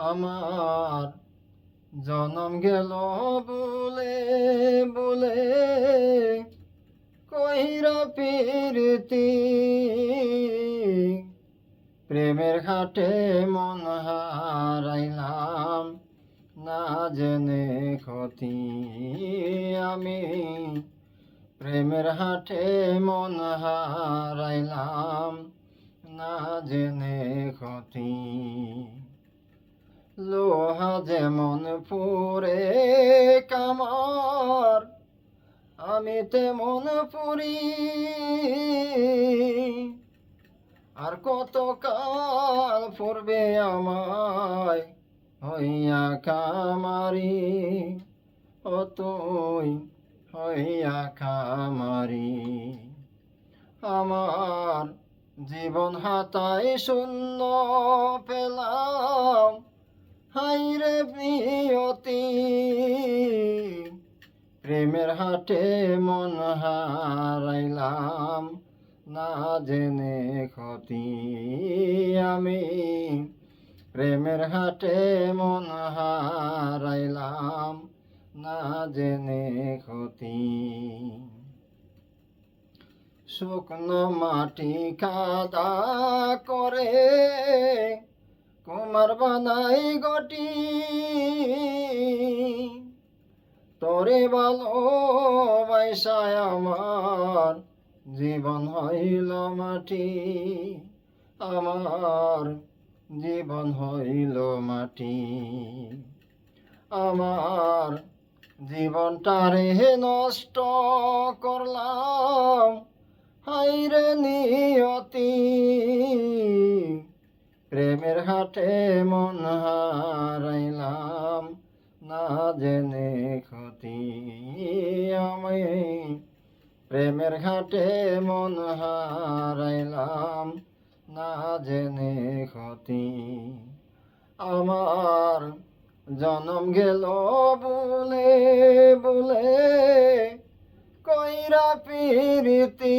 আমার জনম গেল বলে বলে কহিরা প্রীতি। প্রেমের ঘাটে মন হারাইলাম, না জেনে ক্ষতি আমি। প্রেমের হাটে মন হারাইলাম, না জেনে ক্ষতি লোহা যেমন পুরে কামার, আমি তেমন পুরি। আর কত কাল পূর্বে আমায় হইয়া কামারি ও তুই হইয়া কামারি আমার জীবন হাতায় শূন্য পেলাম হাইরে প্রিয়তি, প্রেমের হাটে মন হারাইলাম না জেনে ক্ষতি আমি। প্রেমের হাটে মন হারাইলাম না জেনে ক্ষতি। শুকনো মাটি কাদা করে কুমার বানাই গটি। তোরে ভালো বাইসায় আমার জীবন হইল মাটি। আমার জীবন হইল মাটি। আমার জীবনটারে নষ্ট করলাম প্রেমের হাটে মন হারাইলাম, না জেনে ক্ষতি আমি। প্রেমের ঘাটে মন হারাইলাম, না জেনে ক্ষতি আমার। জনম গেল বলে বলে কইরা পিরিতি